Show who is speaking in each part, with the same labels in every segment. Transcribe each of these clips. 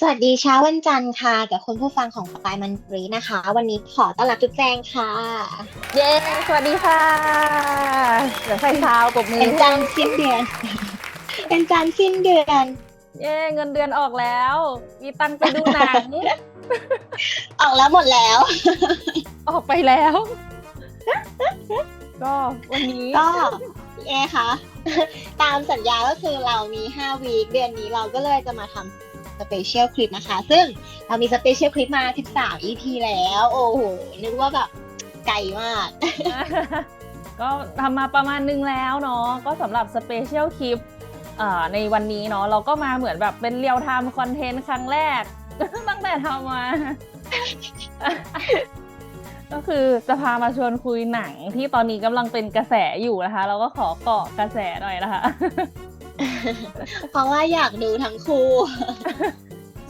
Speaker 1: สวัสดีเช้าวันจันทร์ค่ะ กับคุณผู้ฟังของปลายมันปรีนะคะ วันนี้ขอต้อนรับจุ๊บแจงค่ะ
Speaker 2: เย้ สวัสดีค่ะเดี๋ยวใส่เท้าปรบมือ
Speaker 1: เป็นจันทร์สิ้นเดือน เป็นจันทร์สิ้นเดือน
Speaker 2: เย้เงินเดือนออกแล้ว มีตังค์ไปดูหนัง
Speaker 1: ออกแล้วหมดแล้ว
Speaker 2: ออกไปแล้ว ก็วันนี้
Speaker 1: ก็เอคะตามสัญญาก็คือเรามี5วีคเดือนนี้เราก็เลยจะมาทำ สเปเชียลคลิปนะคะ ซึ่งเรามีสเปเชียลคลิปมา 13 EP แล้ว โอ้โห นึกว่าแบบไกลมาก
Speaker 2: ก็ทำมาประมาณนึงแล้วเนาะ ก็สำหรับสเปเชียลคลิปในวันนี้เนาะ เราก็มาเหมือนแบบเป็นเรียลไทม์คอนเทนต์ครั้งแรก ตั้งแต่ทำมา ก็คือจะพามาชวนคุยหนังที่ตอนนี้กำลังเป็นกระแสอยู่นะคะ เราก็ขอเกาะกระแสหน่อยนะคะ
Speaker 1: เพราะว่าอยากดูทั้งคู่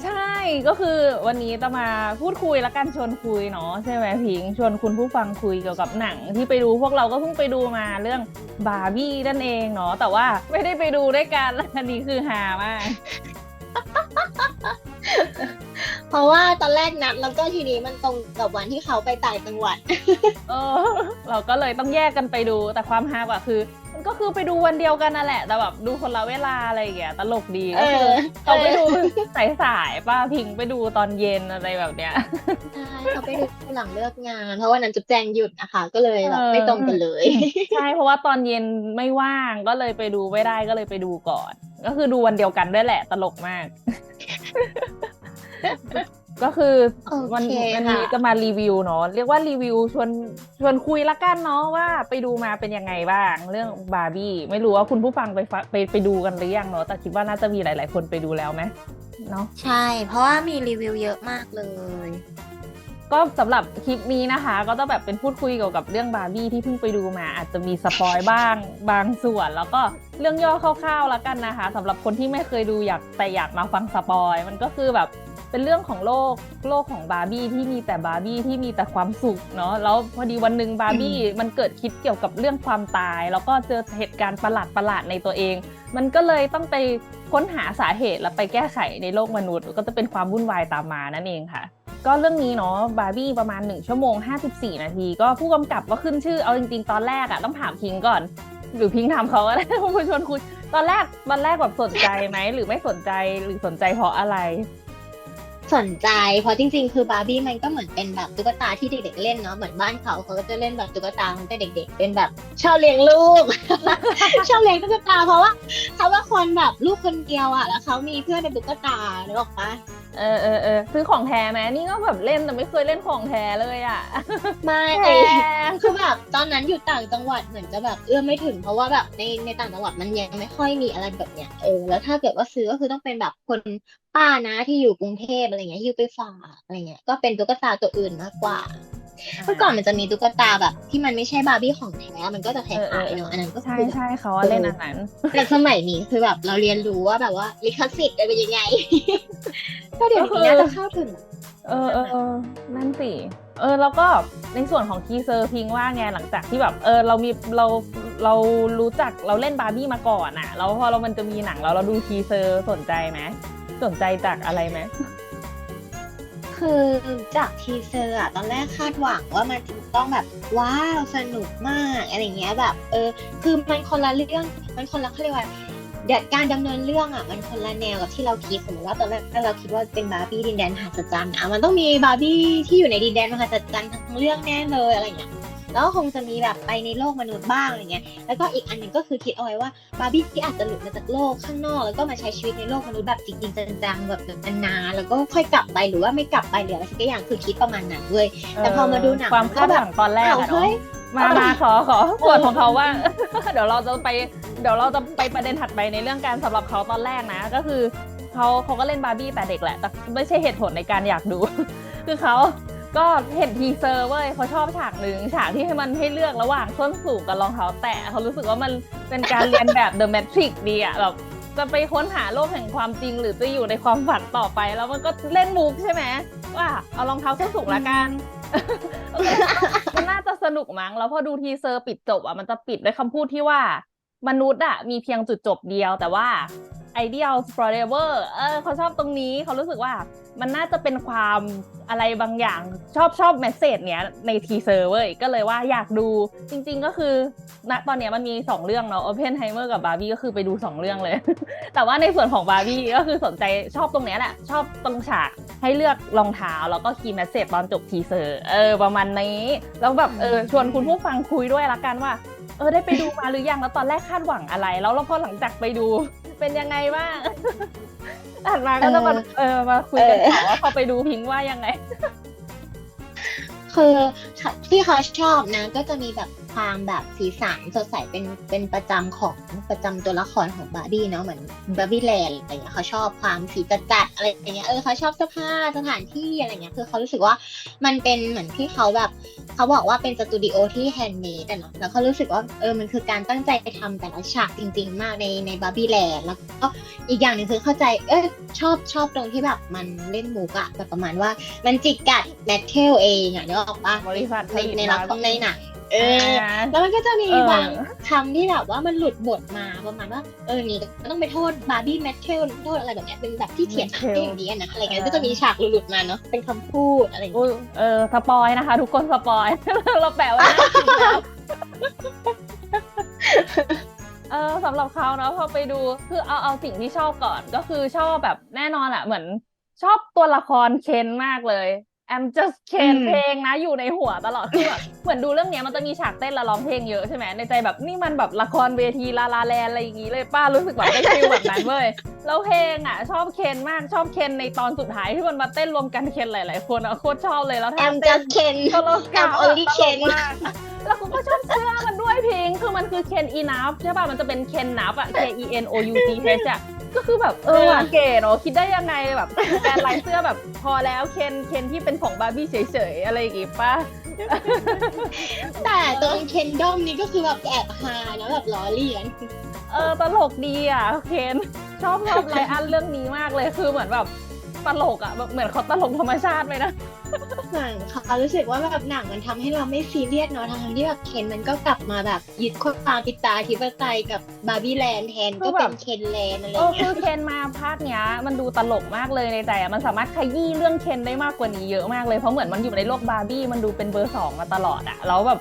Speaker 2: ใช่ก็คือวันนี้จะมาพูดคุยแล้วกันชวนคุยเนาะใช่ไหมพิงชวนคุณผู้ฟังคุยเกี่ยวกับหนังที่ไปดูพวกเราก็เพิ่งไปดูมาเรื่องบาร์บี้นั่นเองเนาะแต่ว่าไม่ได้ไปดูด้วยกันอันนี้คือฮามาก
Speaker 1: เพราะว่าตอนแรกนัดแล้วก็ทีนี้มันตรงกับวันที่เขาไปต่างจังหวัด
Speaker 2: เออ เราก็เลยต้องแยกกันไปดู แต่ความฮากว่าคือ มันก็คือไปดูวันเดียวกันนั่นแหละ แต่แบบดูคนละเวลาอะไรอย่างเงี้ยตลกดีก็คือ
Speaker 1: เออ
Speaker 2: เขาไปดูสายสายๆป้าพิงไปดูตอนเย็นอะไรแบบเนี้ย
Speaker 1: ใช่เขาไปดูหลังเลิกงาน เพราะวันนั้นจุ๊บแจงหยุดนะคะ ก็เลยแบบ
Speaker 2: เออ
Speaker 1: ไม่ตรงกันเลย
Speaker 2: ใช่เพราะว่าตอนเย็นไม่ว่างก็เลยไปดูไม่ได้ก็เลยไปดูก่อน ก็คือดูวันเดียวกันด้วยแหละ ตลกมาก ก็คือ
Speaker 1: โอเค
Speaker 2: วันวัน
Speaker 1: ค่ะ
Speaker 2: นี้จะมารีวิวเนาะเรียกว่ารีวิวชวนชวนคุยละกันเนาะว่าไปดูมาเป็นยังไงบ้างเรื่องบาร์บี้ไม่รู้ว่าคุณผู้ฟังไปฟังไปไปดูกันหรือยังเนาะแต่คิดว่าน่าจะมีหลาย ๆ คนไปดูแล้วไหมเนาะ
Speaker 1: ใช่ เพราะว่ามีรีวิวเยอะมากเลย
Speaker 2: ก็สำหรับคลิปนี้นะคะ ก็ต้องแบบเป็นพูดคุยเกี่ยวกับเรื่องบาร์บี้ที่เพิ่งไปดูมา อาจจะมีสปอยบ้างบางส่วน แล้วก็เรื่องย่อคร่าวๆแล้วกันนะคะสำหรับคนที่ไม่เคยดูอยากแต่อยากมาฟังสปอยมันก็คือแบบ เป็นเรื่องของโลกโลกของบาร์บี้ที่มีแต่บาร์บี้ที่มีแต่ความสุขเนาะแล้วพอดีวันหนึ่งบาร์บี้มันเกิดคิดเกี่ยวกับเรื่องความตาย แล้วก็เจอเหตุการณ์ประหลาดประหลาดๆในตัวเอง มันก็เลยต้องไปค้นหาสาเหตุแล้วไปแก้ไขในโลกมนุษย์ ก็จะเป็นความวุ่นวายตามมานั่นเองค่ะ ก็เรื่องนี้เนาะบาร์บี้ประมาณ 1 ชั่วโมง 54 นาที ก็ผู้กำกับก็ขึ้นชื่อเอาจริง ๆ ตอนแรกอะต้องถามพิงก่อน หรือพิงถามเขาก็ได้คุณชวนคุยตอนแรกตอนแรกแบบสนใจไหมหรือไม่สนใจหรือสนใจเพราะอะไร
Speaker 1: สนใจ เพราะจริงๆ คือบาร์บี้มันก็เหมือนเป็นแบบตุ๊กตาที่เด็กๆเล่นเนาะ เหมือนบ้านเขาเขาก็จะเล่นแบบตุ๊กตาตั้งแต่เด็ก ๆ เป็นแบบชอบเลี้ยงลูก ชอบเลี้ยงตุ๊กตาเพราะว่าเขาว่าคนแบบลูกคนเดียวอะแล้วเขามีเพื่อนเป็นตุ๊กตาหรือเปล่า
Speaker 2: เออเออเออซื้อของแท้ไหมนี่ก็แบบเล่นแต่ไม่เคยเล่นของแท้เลยอะ
Speaker 1: ไม่
Speaker 2: แพ
Speaker 1: ไอ้
Speaker 2: ง
Speaker 1: คือแบบตอนนั้นอยู่ต่างจังหวัดเหมือนจะแบบเอื้อมไม่ถึงเพราะว่าแบบในในต่างจังหวัดมันยังไม่ค่อยมีอะไรแบบเนี้ยเออแล้วถ้าเกิดว่าซื้อก็คือต้องเป็นแบบคนป้านะที่อยู่กรุงเทพอะไรเงี้ยฮิวไปฝากอะไรเงี้ยก็เป็นตุ๊กตาตัวอื่นมากกว่า เมื่อก่อนมันจะมีตุ๊กตาแบบ ที่มันไม่ใช่บาร์บี้ของแท้มันก็จะคล้ายๆเนาะอันนั้นก็
Speaker 2: ใช่
Speaker 1: คือแบบ
Speaker 2: ใช่เขาว่าเล่นอันนั้น
Speaker 1: แต่สมัยนี้คือแบบเราเรียนรู้ว่าแบบว่าลิขสิทธิ์เป็นยังไงก็เดี๋ยวนี้น่าจะเข้าถึง
Speaker 2: เออเออเออนั่นสิเออแล้วก็ในส่วนของทีเซอร์พิงว่าไงหลังจากที่แบบเออเรามีเราเรารู้จักเราเล่นบาร์บี้มาก่อนอะแล้วพอเรามันจะมีหนังแล้วเราดูทีเซอร์สนใจไหมสนใจจากอะไรไหม
Speaker 1: คือจากทีเซอร์อะตอนแรกคาดหวังว่ามันจะต้องแบบว้าวสนุกมากอะไรเงี้ยแบบเออคือมันคนละเรื่องมันคนละเขาเรียกว่าเดี๋ยวการดำเนินเรื่องอะมันคนละแนวกับที่เราคิดสมมติว่าตอนแรกเราคิดว่าเป็นบาร์บี้ดินแดนมหัศจรรย์อะมันต้องมีบาร์บี้ที่อยู่ในดินแดนมหัศจรรย์ทั้งเรื่องแน่เลยอะไรเงี้ย แล้วก็คงจะมีแบบไปในโลกมนุษย์บ้างอะไรเงี้ยแล้วก็อีกอันหนึ่งก็คือคิดเอาไว้ว่าบาร์บี้ที่อาจจะหลุดมาจากโลกข้างนอก แล้วก็มาใช้ชีวิตในโลกมนุษย์แบบจริงๆจังๆแบบนานๆแล้วก็ค่อยกลับไปหรือว่าไม่กลับไปหรืออะไรสักอย่างคือคิดประมาณนั้นเว้ยแต่พอมาดูหนัง
Speaker 2: ความ
Speaker 1: มันก็
Speaker 2: คาด
Speaker 1: แบบ
Speaker 2: หวังตอนแรก
Speaker 1: อ้าว
Speaker 2: อะ
Speaker 1: เฮ้
Speaker 2: เนาะ
Speaker 1: ย
Speaker 2: มามาขอขอส่วนของเขาว่า เดี๋ยวเราจะไปเดี๋ยวเราจะไปประเด็นถัดไปในเรื่องการสำหรับเขาตอนแรกนะ ก็คือเขาเขาก็เล่นบาร์บี้แต่เด็กแหละ แต่ไม่ใช่เหตุผลในการอยากดู คือเขา ก็เห็นทีเซอร์เว้ยเขาชอบฉากหนึ่งฉากที่ให้มันให้เลือกระหว่างส้นสูงกับรองเท้าแตะเขารู้สึกว่ามันเป็นการเรียนแบบ The Matrix ดีอะแบบจะไปค้นหาโลกแห่งความจริงหรือจะอยู่ในความฝันต่อไป แล้วมันก็เล่นมุกใช่ไหมว่าเอารองเท้าส้นสูงละกันมันน่าจะสนุกมั้งแล้วพอดูทีเซอร์ปิดจบอะมันจะปิดด้วยคำพูดที่ว่ามนุษย์อะมีเพียงจุดจบเดียวแต่ว่า Ideal Forever เออเขาชอบตรงนี้เขารู้สึกว่ามันน่าจะเป็นความอะไรบางอย่างชอบชอบแมสเซจเนี้ยในทีเซอร์เว้ยก็เลยว่าอยากดูจริงๆก็คือณตอนเนี้ยมันมี 2 เรื่องเนาะ Oppenheimer กับบาร์บี้ก็คือไปดู 2 เรื่องเลย แต่ว่าในส่วนของบาร์บี้ก็คือสนใจชอบตรงเนี้ยแหละ ชอบตรงฉากให้เลือกรองเท้าแล้วก็คีย์แมสเซจตอนจบทีเซอร์เออประมาณนี้ แล้วแบบเออชวนคุณผู้ฟังคุยด้วยละกันว่า ออได้ไปดูมาหรือยังแล้วตอนแรกคาดหวังอะไร แล้วเราพอหลังจากไปดูเป็นยังไงบ้างถัดมาก็จะมาเออมาคุยกันต่อว่าพอไปดูพิงว่ายังไง
Speaker 1: คือที่เขาชอบนะ ก็จะมีแบบ ความแบบสีสันสดใสเป็นเป็นประจำของประจำตัวละครของบาร์บี้เนาะเหมือนบาร์บี้แลนด์อะไรเงี้ยเขาชอบความสีจัดจัดๆอะไรอย่างเงี้ยเออเขาชอบเสื้อผ้าสถานที่อะไรเงี้ยคือเขารู้สึกว่ามันเป็นเหมือนที่เขาแบบเขาบอกว่าเป็นสตูดิโอที่แฮนด์เมดอะเนาะแล้วเขารู้สึกว่าเออมันคือการตั้งใจทำแต่ละฉากจริง ๆ มากในในบาร์บี้แลนด์แล้วก็อีกอย่างหนึ่งคือเข้าใจเออชอบชอบตรงที่แบบมันเล่นมุกอะแบบประมาณว่ามันจิกกัดแมทเทลเองอะนึกออกปะ
Speaker 2: บริษัทผ
Speaker 1: ใน
Speaker 2: ลิต
Speaker 1: ในละครในหนัง เออ
Speaker 2: อ่า
Speaker 1: แล้วมันก็จะมี
Speaker 2: เออ
Speaker 1: บางคำที่แบบว่ามันหลุดบทมาประมาณว่าเออนี่ก็ต้องไปโทษบาร์บี้แมทเทลโทษอะไรแบบเนี้ยเป็นแบบที่เขียนเองอย่างนี้อะนะอะไรเงี้ยก็จะมีฉากหลุดๆมาเนาะเป็นคำพูดอะไรอย่างเงี้ย
Speaker 2: อุ้ยเออสปอยนะคะ ทุกคนสปอยเราแปะไว้หน้าคลิปแล้วเออสำหรับเขาเนาะพอไปดูคือเอาเอาสิ่งที่ชอบก่อนก็คือชอบแบบแน่นอนอะเหมือนชอบตัวละครเคนมากเลย I'm just เคนเพลงนะอยู่ในหัวตลอดคือแบบเหมือนดูเรื่องเนี้ยมันจะมีฉากเต้นและร้องเพลงเยอะใช่ไหมในใจแบบนี่มันแบบละครเวทีลาลาแลนอะไรอย่างงี้เลยป้ารู้สึกแบบได้ฟิลแบบนั้นเว้ยแล้วเพลงอะ ชอบเคนมากชอบเคนในตอนสุดท้ายที่มันมาเต้นรวมกันเคนหลาย ๆ คนอะโคตรชอบเลยแล้ว
Speaker 1: แอ
Speaker 2: ท่าม
Speaker 1: จะ
Speaker 2: เต้น
Speaker 1: เคน
Speaker 2: โซโลกา
Speaker 1: I'm only Ken
Speaker 2: แล้วกูก็ชอบเสื้อมันด้วยเพลงคือมันคือเคนอีนัฟใช่ป่ะมันจะเป็นเคนนับอะ K E N O U T H อะ ก็คือแบบเออว่ะเก๋เนาะคิดได้ยังไงแบบแบรนด์ลายเสื้อแบบพอแล้วเคนเคนที่เป็นของบาร์บี้เฉยๆอะไรอย่างงี้ป่ะ
Speaker 1: แต่ตอนเคนดอมนี่ก็คือแบบแอบฮานะแบบล้อเลียน
Speaker 2: เออตลกดีอะเคนชอบชอบไลอันเรื่องนี้มากเลยคือเหมือนแบบ ตลกอะแบบเหมือนเขาตลกธรรมชาติเลยนะ
Speaker 1: หนังเขารู้สึกว่าแบบหนังมันทำให้เราไม่ซีเรียสเนาะทั้งที่แบบเคนมันก็กลับมาแบบยึดความปิตาธิปไตยกับบาร์บี้แลนด์แทนก็เป็นเคนแลนด์อะไรอ
Speaker 2: เออย่าง
Speaker 1: เงี้
Speaker 2: คื
Speaker 1: ย
Speaker 2: อเคนมาภาคเนี้ย มันดูตลกมากเลยในใจอะมันสามารถขยี้เรื่องเคนได้มากกว่านี้เยอะมากเลยเพราะเหมือนมันอยู่ในโลกบาร์บี้มันดูเป็นเบอร์สองมาตลอดอะแล้วแบบ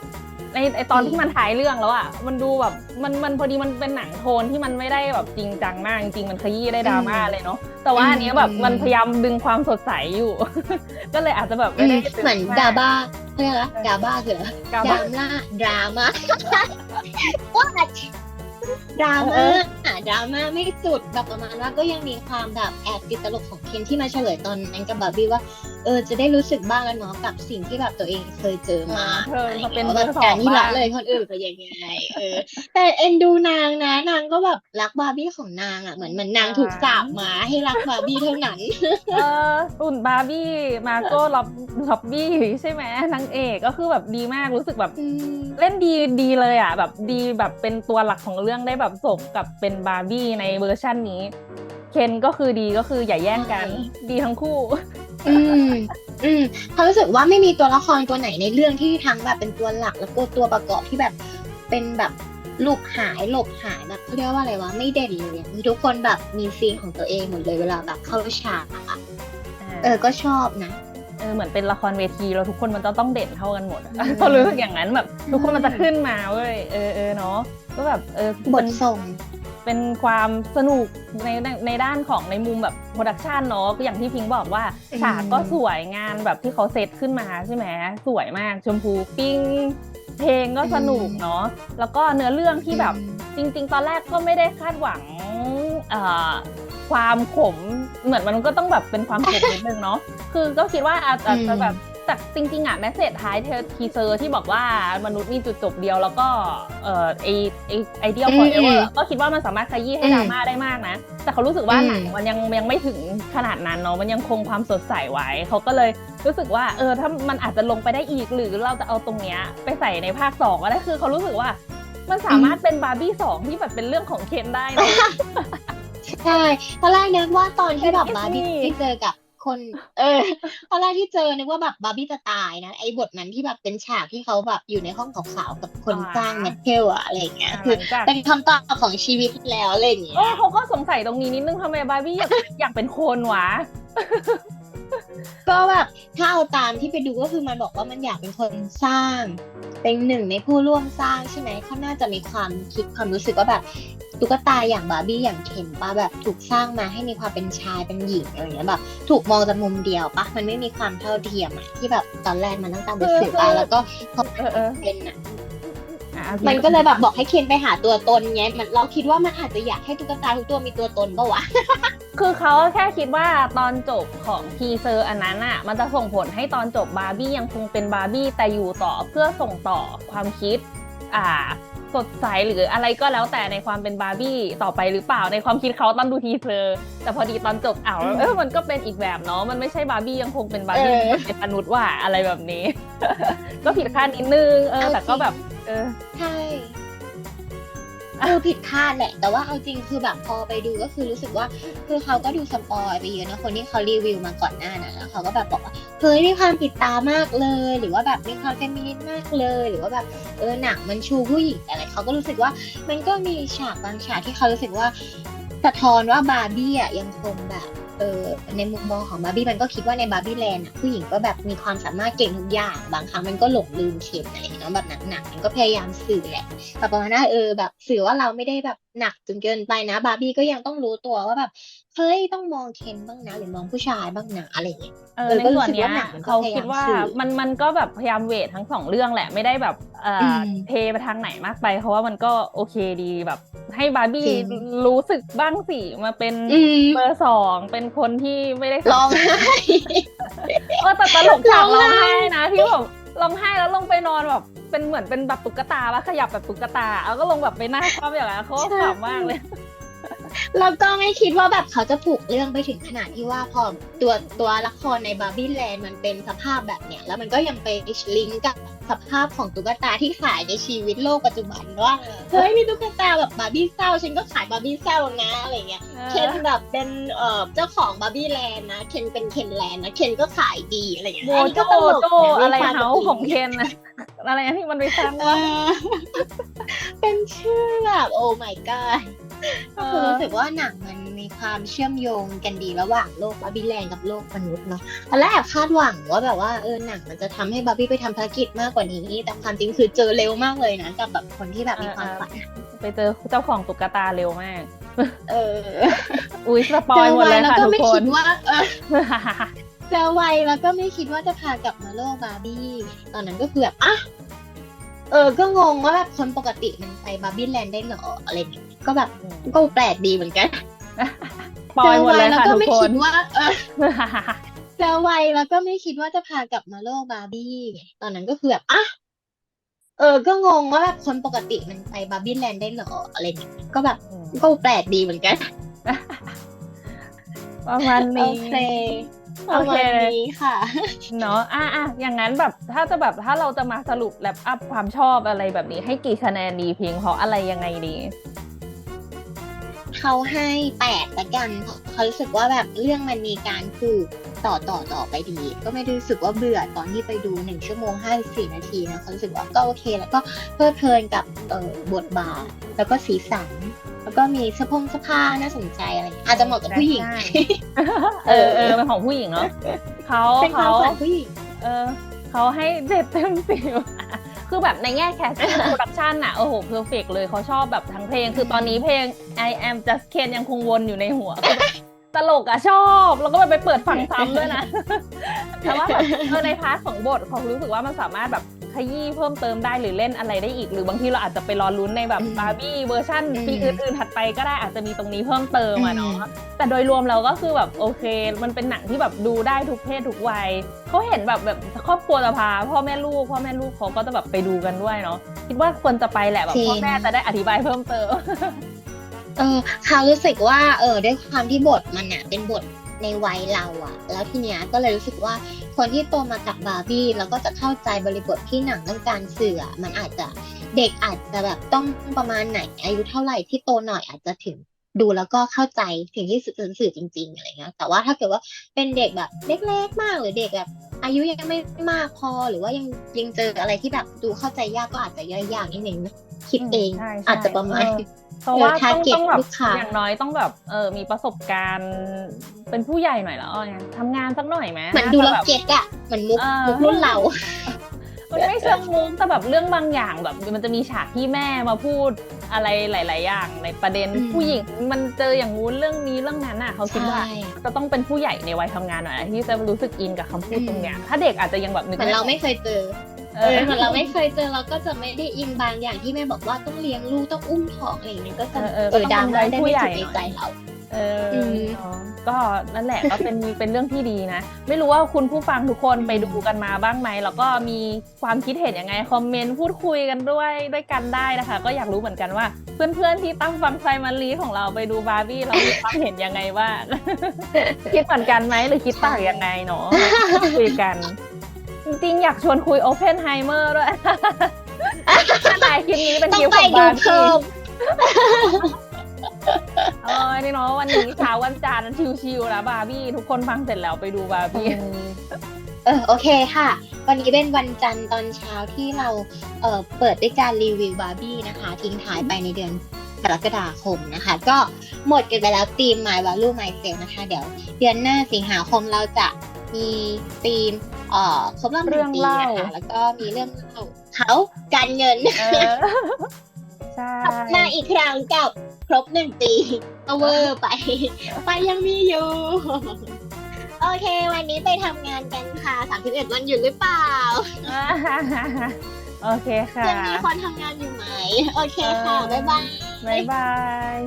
Speaker 2: ในไอตอนที่มันถ่ายเรื่องแล้วอะมันดูแบบมันมันพอดีมันเป็นหนังโทนที่มันไม่ได้แบบจริงจังมากจริงๆมันขยี้ได้ดราม่าเลยเนาะแต่ว่าอันเนี้ยแบบมันพยายามดึงความสดใสอยู่ ก็เลยอาจจะแบบ
Speaker 1: อื
Speaker 2: ไม่
Speaker 1: ม
Speaker 2: ได้
Speaker 1: เหมือนดราบ้าเขาเรียกอะไรดราบ้าคืออะไร
Speaker 2: กา
Speaker 1: ด
Speaker 2: บ้า
Speaker 1: ราม่าดราม่าว่า ดราม่าอะดราม่าไม่สุดแบบประมาณว่าก็ยังมีความแบบแอบติดตลกของเคนที่มาเฉลยตอนนั้นกับบาร์บี้ว่า เออจะได้รู้สึกบ้างแล้วเนาะกับสิ่งที่แบบตัวเองเคยเจอมา
Speaker 2: เธอมาเป็น
Speaker 1: อะไร
Speaker 2: เบอ
Speaker 1: อย่าง
Speaker 2: ร์
Speaker 1: เงี้ย
Speaker 2: สอ
Speaker 1: การ
Speaker 2: ง
Speaker 1: ที่ละ
Speaker 2: บ้าง
Speaker 1: เลยคนอื่นไปยังไงเออ แต่เอ็นดูนางนะนางก็แบบรักบาร์บี้ของนางอะเหมือนเหมือนนางถูกสาบมาให้รักบาร์บี้เท่านั้น
Speaker 2: เอออุ่นบาร์บี้มาโก้ล็อบล็อบบี้ใช่ไหมนางเอกก็คือแบบดีมากรู้สึกแบบ
Speaker 1: อืม
Speaker 2: เล่นดีดีเลยอะแบบดีแบบเป็นตัวหลักของเรื่องได้แบบสมกับเป็นบาร์บี้ในเวอร์ชันนี้ เคนก็คือดีก็คืออย่าแย่งกัน ดีทั้งคู่
Speaker 1: อืมอืมเขารู้สึกว่าไม่มีตัวละครตัวไหนในเรื่องที่ทั้งแบบเป็นตัวหลักแล้วก็ตัวประกอบที่แบบเป็นแบบลูกหายหลบหายแบบเขาเรียกว่าอะไรวะไม่เด่นเลยอะมีทุกคนแบบมีซีนของตัวเองหมดเลยเวลาแบบเข้าฉากอะเออก็ชอบนะ
Speaker 2: เออเหมือนเป็นละครเวทีแล้วทุกคนมันจะต้องเด่นเท่ากันหมดอะ
Speaker 1: อืม
Speaker 2: เขารู้สึกอย่างนั้นแบบ ทุกคนมันจะขึ้นมาเว้ยเออเออเนาะก็แบบเออบ
Speaker 1: ทส่ง
Speaker 2: เป็นความสนุกในในในด้านของในมุมแบบโปรดักชันเนาะก็อย่างที่พิงค์บอกว่า
Speaker 1: อืม
Speaker 2: ฉากก็สวยงานแบบที่เขาเซตขึ้นมาใช่ไหมสวยมากชมพูปิ้งเพลงก็สนุกเนาะแล้วก็เนื้อเรื่องที่แบบจริง ๆ ตอนแรกก็ไม่ได้คาดหวังเอ่อ ความขมเหมือนมันก็ต้องแบบเป็นความขมนิดนึงเนาะคือก็คิดว่าอาจอาจจะแบบแต่จริงๆอะแมสเซจท้ายทีเซอร์ที่บอกว่ามนุษย์มีจุดจบเดียวแล้วก็เอ่อไอไอไอเดียฟอร์เอเวอร์ก็คิดว่ามันสามารถขยี้ให้ดราม่าได้มากนะ แต่เขารู้สึกว่าหนังมันยังยังไม่ถึงขนาดนั้นเนาะมันยังคงความสดใสไว้ เขาก็เลยรู้สึกว่าเออถ้ามันอาจจะลงไปได้อีกหรือเราจะเอาตรงเนี้ยไปใส่ในภาคสองก็ได้คือเขารู้สึกว่ามันสามารถเป็นบาร์บี้สองที่แบบเป็นเรื่องของเคนได้นะ
Speaker 1: ใช่ตอนแรกนึกว่าตอนที่แบบ
Speaker 2: เป็น
Speaker 1: บาร์บี้
Speaker 2: Disney
Speaker 1: ที่เจอกับคน เออตอนแรกที่เจอนึกว่าแบบบาร์บี้จะตายนะไอ้บทนั้นที่แบบเป็นฉากที่เขาแบบอยู่ในห้องขาวๆกับคน
Speaker 2: อ่า
Speaker 1: สร้างเมทเทลอะอะไรอย่างเงี้ย
Speaker 2: อ่า
Speaker 1: คือ
Speaker 2: หลังจาก
Speaker 1: เป็นคำตอบของชีวิตแล้วอะไรอย่างเงี้ย
Speaker 2: เออเขาก็สงสัยตรงนี้นิดนึงทำไมบาร์บี้อยากอยากเป็นคนวะ
Speaker 1: ก็แบบถ้าเอาตามที่ไปดูก็คือมันบอกว่ามันอยากเป็นคนสร้าง เป็นหนึ่งในผู้ร่วมสร้างใช่ไหมเขาน่าจะมีความคิดความรู้สึกว่าแบบตุ๊กตาอย่างบาร์บี้อย่างเคนปะแบบถูกสร้างมาให้มีความเป็นชายเป็นหญิงอะไรอย่างเงี้ยแบบถูกมองจากมุมเดียวปะมันไม่มีความเท่าเทียมอะที่แบบตอนแรกมันต้องตามไปสืบปะแล้วก็พอ
Speaker 2: เออเออ
Speaker 1: เป็นอะมันก็เลยแบบบอกให้เคนไปหาตัวตนไงมันเราคิดว่ามันอาจจะอยากให้ตุ๊กตาทุกตัวมีตัวตนปะวะ
Speaker 2: คือเขาแค่คิดว่าตอนจบของทีเซอร์อันนั้นอะมันจะส่งผลให้ตอนจบบาร์บี้ยังคงเป็นบาร์บี้แต่อยู่ต่อเพื่อส่งต่อความคิด อ่า สดใสหรืออะไรก็แล้วแต่ในความเป็นบาร์บี้ต่อไปหรือเปล่าในความคิดเขาตอนดูทีเซอร์แต่พอดีตอนจบอ้าว
Speaker 1: อืม
Speaker 2: เออมันก็เป็นอีกแบบเนาะมันไม่ใช่บาร์บี้ยังคงเป็นบาร์บี้
Speaker 1: เออ
Speaker 2: มันเป็นมนุษย์ว่าอะไรแบบนี้ ก็ผิดคาดนิดนึงเออ
Speaker 1: เอา
Speaker 2: แต่ก็
Speaker 1: จริง
Speaker 2: แบบ เออ
Speaker 1: ใช่ คือผิดคาดแหละ แต่ว่าเอาจริงคือแบบพอไปดูก็คือรู้สึกว่า คือเขาก็ดูสปอยไปเยอะนะคนที่เขารีวิวมาก่อนหน้านั้นแล้วเขาก็แบบบอกว่าเฮ้ยมีความผิดตามากเลย หรือว่าแบบมีความเฟมินิสต์มากเลย หรือว่าแบบเออหนังมันชูผู้หญิงแต่อะไรเขาก็รู้สึกว่า มันก็มีฉากบางฉากที่เขารู้สึกว่าสะท้อนว่าบาร์บี้อะยังคงแบบ เออในมุมมองของบาร์บี้มันก็คิดว่าในบาร์บี้แลนด์อะผู้หญิงก็แบบมีความสามารถเก่งทุกอย่าง บางครั้งมันก็หลงลืมเข็มอะไรเนาะแบบหนักๆมันก็พยายามสื่อแหละแบบประมาณนั้นเออแบบสื่อว่าเราไม่ได้แบบหนักจนเกินไปนะ บาร์บี้ก็ยังต้องรู้ตัวว่าแบบ เฮ้ยต้องมองเคนบ้างนะหรือมองผู้ชายบ้างนะอะไรอย่างเงี้ย
Speaker 2: เออ
Speaker 1: เออ
Speaker 2: ใน
Speaker 1: ก็รู้
Speaker 2: ส่วน
Speaker 1: สึก
Speaker 2: เนี้ย
Speaker 1: ว่าหนังมันก็
Speaker 2: เขา
Speaker 1: พยายาม
Speaker 2: คิดว่า
Speaker 1: สื่อ
Speaker 2: มันมันก็แบบพยายามเวททั้งสองเรื่องแหละไม่ได้แบบเอ่ออ
Speaker 1: ม
Speaker 2: เทไปทางไหนมากไป เพราะว่ามันก็โอเคดีแบบ ให้บาร์บี้
Speaker 1: จริง
Speaker 2: รู้สึกบ้างสิมาเป็น
Speaker 1: อืม
Speaker 2: เบอร์สองเป็นคนที่ไม่ได้
Speaker 1: ร้องไห้
Speaker 2: เออแต่ตลกฉาก
Speaker 1: ร้
Speaker 2: ร้
Speaker 1: อ
Speaker 2: องง
Speaker 1: ไห้
Speaker 2: ไห้นะที่แบบร้องไห้แล้วลงไปนอนแบบเป็นเหมือนเป็นแบบตุ๊กตาแล้วขยับแบบตุ๊กตาแล้วก็ลงแบบไปหน้าคว่ำอย่างนั้นเขาก็ขำมากเลย
Speaker 1: แล้วก็ไม่คิดว่าแบบเขาจะผูกเรื่องไปถึงขนาดที่ว่าพอตัวตัวละครในบาร์บี้แลนด์มันเป็นสภาพแบบเนี้ย แล้วมันก็ยังไปลิงก์กับสภาพของตุ๊กตาที่ขายในชีวิตโลกปัจจุบันว่าเฮ้ยมีตุ๊กตาแบบบาร์บี้เศร้า ฉันก็ขายบาร์บี้เศร้านะอะไรเงี้ยเคนแบบเป็นเอ่อเจ้าของบาร์บี้แลนด์นะเคนเป็นเคนแลนด์นะเคนก็ขายดีอะไรอย่างเงี้ย
Speaker 2: โม
Speaker 1: อันนี้
Speaker 2: โจ
Speaker 1: ก็ตลก
Speaker 2: โจ
Speaker 1: น
Speaker 2: อะไร
Speaker 1: มีควม
Speaker 2: เฮา
Speaker 1: แบบ
Speaker 2: ของเคนนะอะไรนะที่มันไปสร้าง
Speaker 1: เอ
Speaker 2: ว่า
Speaker 1: อเป็นชื่อแบบโอ้ my god ก็คือรู้สึกว่าหนังมันมีความเชื่อมโยงกันดีระหว่างโลกบาร์บี้แลนด์กับโลกมนุษย์เนาะตอนแรกแอบคาดหวังว่าแบบว่าเออหนังมันจะทำให้บาร์บี้ไปทำภารกิจมากกว่านี้ แต่ความจริงคือเจอเร็วมากเลยนะกับแบบคนที่แบบมีความฝันอะ
Speaker 2: ไปเจอเจ้าของตุ๊กตาเร็วมาก
Speaker 1: เออ
Speaker 2: อุ้ยสปอ
Speaker 1: เจ
Speaker 2: ย
Speaker 1: อ
Speaker 2: หมด
Speaker 1: ไว
Speaker 2: เลย
Speaker 1: แล้ว
Speaker 2: ค่ะ
Speaker 1: ก็
Speaker 2: ทุก
Speaker 1: ไม่
Speaker 2: ค
Speaker 1: คิ
Speaker 2: น
Speaker 1: ดว่าเออเจอวัยแล้วก็ไม่คิดว่าจะพากลับมาโลกบาร์บี้ ตอนนั้นก็คือแบบอะเออ ก็งงว่าแบบคนปกติมันไปบาร์บี้แลนด์ได้เหรออะไรอย่างเงี้ย ก็แบบก็แปลกดีเหมือนกัน
Speaker 2: ปอยหมดเลย
Speaker 1: แล้ว
Speaker 2: ค่ะ
Speaker 1: ก็
Speaker 2: ทุก
Speaker 1: ไม่
Speaker 2: ค
Speaker 1: คิ
Speaker 2: น
Speaker 1: ดว่าเออเจอวัยแล้วก็ไม่คิดว่าจะพากลับมาโลกบาร์บี้ไงตอนนั้นก็คือแบบอะเออ ก็งงว่าแบบคนปกติมันไปบาร์บี้แลนด์ได้เหรออะไรอย่างเงี้ยก็แบบก็แปลกดีเหมือนกัน
Speaker 2: ประมาณ
Speaker 1: โอ
Speaker 2: นี้
Speaker 1: เคป
Speaker 2: โอ
Speaker 1: ระ
Speaker 2: เค
Speaker 1: มาณนี้ค่ะ
Speaker 2: เนาะอะอะอย่างนั้นแบบถ้าจะแบบถ้าเราจะมาสรุปแลปอัพความชอบอะไรแบบนี้ให้กี่คะแนนดีเพียงเพราะอะไรยังไงดี
Speaker 1: เขาให้แปดละกันเขารู้สึกว่าแบบเรื่องมันมีการผูกต่อต่อต่อไปดี ก็ไม่ได้รู้สึกว่าเบื่อตอนที่ไปดูหนึ่งชั่วโมงห้าสี่นาทีนะเขารู้สึกว่าก็โอเค แล้วก็เพลิดเพลินกับเอ่อบทบาทแล้วก็สีสันแล้วก็มีเสื้อผงเสื้อผ้าน่าสนใจอะไรอย่างเงี้ยอาจจะเหมาะกับผู้หญิง
Speaker 2: ใช่เออเออเป็นของผู้หญิงเนาะเขา
Speaker 1: เป็นควา
Speaker 2: เขา
Speaker 1: มฝันผู้หญิง
Speaker 2: เออเขาให้เจ็ดเต็มสิบ คือแบบในแง่แคสติ้งโปรดักชันอะโอ้โหเพอร์เฟกเลยเขาชอบแบบทั้งเพลง คือตอนนี้เพลง I am just Ken ยังคงวนอยู่ในหัว ตลกอะชอบ แล้วก็แบบไปเปิดฟังซ้ำด้วยนะแต่ว่าแบบเออในพาร์ทของบทเขารู้สึกว่ามันสามารถแบบ ขยี้เพิ่มเติมได้หรือเล่นอะไรได้อีก หรือบางทีเราอาจจะไปรอลุ้นในแบบ
Speaker 1: อืม
Speaker 2: บาร์บี้เวอร์ชัน
Speaker 1: อืม
Speaker 2: ปีอื่นๆถัดไปก็ได้อาจจะมีตรงนี้เพิ่มเติมอะเนาะแต่โดยรวมเราก็คือแบบโอเค มันเป็นหนังที่แบบดูได้ทุกเพศทุกวัยเขาเห็นแบบแบบครอบครัวจะพาพ่อแม่ลูกพ่อแม่ลูกเขาก็จะแบบไปดูกันด้วยเนาะคิดว่าควรจะไปแหละแบบ
Speaker 1: จริง
Speaker 2: พ่อแม่จะได้อธิบายเพิ่มเติม
Speaker 1: เออเขารู้สึกว่าเออด้วยความที่บทมันเนี่ยเป็นบท ในวัยเราอะแล้วทีเนี้ยก็เลยรู้สึกว่าคนที่โตมากับบาร์บี้แล้วก็จะเข้าใจบริบทที่หนังต้องการสื่ออะมันอาจจะเด็กอาจจะแบบต้องประมาณไหนอายุเท่าไหร่ที่โตหน่อยอาจจะถึงดูแล้วก็เข้าใจสิ่งที่สื่อสื่อจริงๆอะไรเงี้ยแต่ว่าถ้าเกิดว่าเป็นเด็กแบบเล็กๆมากหรือเด็กแบบ อายุยังไม่มากพอหรือว่ายังยังเจออะไรที่แบบดูเข้าใจยากก็อาจจะย่อยยากนิดนึงนะคิดเอง
Speaker 2: ใช่ใช่
Speaker 1: อาจจะประมาณ
Speaker 2: เออเพราะว่า
Speaker 1: เออ
Speaker 2: ต้อง
Speaker 1: target
Speaker 2: ต้องแบบ
Speaker 1: ลูกค้า
Speaker 2: อย่างน้อยต้องแบบเออมีประสบการณ์เป็นผู้ใหญ่หน่อยแล้วไงทำงานสักหน่อยไหม
Speaker 1: เหมือนดูแล้ว
Speaker 2: แบบ
Speaker 1: เก็ตอะเหมือนมุก
Speaker 2: เออ
Speaker 1: มุกรุ่นเรา
Speaker 2: มันไม่เชิงมุกแต่แบบเรื่องบางอย่างแบบ มันจะมีฉากที่แม่มาพูดอะไรหลาย ๆ อย่าง ในประเด็น
Speaker 1: อืม
Speaker 2: ผู้หญิงมันเจออย่างงู้นเรื่องนี้เรื่องนั้นอะเขาคิดว่า
Speaker 1: ใช่
Speaker 2: จะต้องเป็นผู้ใหญ่ในวัยทำงานหน่อยนะที่จะรู้สึกอินกับคำพูดตรงเนี้ยถ้าเด็กอาจจะยังแบบนึก
Speaker 1: เหมือนเราไม่เคยเจอ
Speaker 2: เอ
Speaker 1: เอ
Speaker 2: อ
Speaker 1: อเหมือนเราไม่เคยเจอเราก็จะไม่ได้อินบางอย่างที่แม่บอกว่าต้องเลี้ยงลูกต้องอุ้มท้องอะไรอย่างเงี้ยก็จะ
Speaker 2: เออเออ
Speaker 1: เออ
Speaker 2: ก็
Speaker 1: ด
Speaker 2: ต้
Speaker 1: รา
Speaker 2: อง
Speaker 1: ม่า
Speaker 2: เป็น
Speaker 1: ได้
Speaker 2: ผู้
Speaker 1: ไม่
Speaker 2: ใหญ่
Speaker 1: ถึงใน
Speaker 2: หน่อย
Speaker 1: ใจเรา
Speaker 2: เออ
Speaker 1: อืม
Speaker 2: เนอะก็นั่นแหละก็เป็นเป็นเรื่องที่ดีนะ ไม่รู้ว่าคุณผู้ฟังทุกคนไปดูกันมาบ้างไหมแล้วก็มีความคิดเห็นยังไงคอมเมนต์พูดคุยกันด้วยด้วยกันได้นะคะ ก็อยากรู้เหมือนกันว่า เพื่อนๆที่ตั้งฟังไซมันลีของเราไปดูบาร์บี้เรามีความเห็นยังไงบ้างคิดเหมือนกันไหมหรือคิดต่างยังไงเนาะคุยกัน จริงๆ อยากชวนคุยโอเพนไฮเมอร์ด้วยถ้านายคลิปนี้เป็น
Speaker 1: ต้อ
Speaker 2: คลิ
Speaker 1: ง
Speaker 2: ป
Speaker 1: ไป
Speaker 2: ของ
Speaker 1: ดู
Speaker 2: บาร์บี้
Speaker 1: เพิ่ม
Speaker 2: เออนี่เนาะวันนี้เช้าวันจันทร์ชิวๆนะบาร์บี้ ทุกคนฟังเสร็จแล้วไปดูบาร์บี้
Speaker 1: เออโอเคค่ะ วันนี้เป็นวันจันทร์ตอนเช้าที่เราเอ่อเปิดด้วยการรีวิวบาร์บี้นะคะ ทิ้งท้ายไปในเดือนกรกฎาคมนะคะ ก็หมดกันไปแล้วธีม My Value My Sale นะคะ เดี๋ยวเดือนหน้าสิงหาคมเราจะมีธีม เอ่อครบรอบห
Speaker 2: เรื่
Speaker 1: นึ่
Speaker 2: อง
Speaker 1: งปี
Speaker 2: เล่า
Speaker 1: นะคะแล้วก็มีเรื่องเล่าเขาการเงิน
Speaker 2: เออใช่
Speaker 1: มาอีกครั้งกับครบหนึ่งปีเอาเวอร์ไป ไปยังมีอยู่ โอเค วันนี้ไปทำงานกันค่ะ31วันหยุดหรือเปล่า
Speaker 2: โอเคค่ะ
Speaker 1: ยังมีคนทำงานอยู่ไหม โอเคค่ะ
Speaker 2: เออ
Speaker 1: บ๊ายบาย
Speaker 2: บ๊ายบาย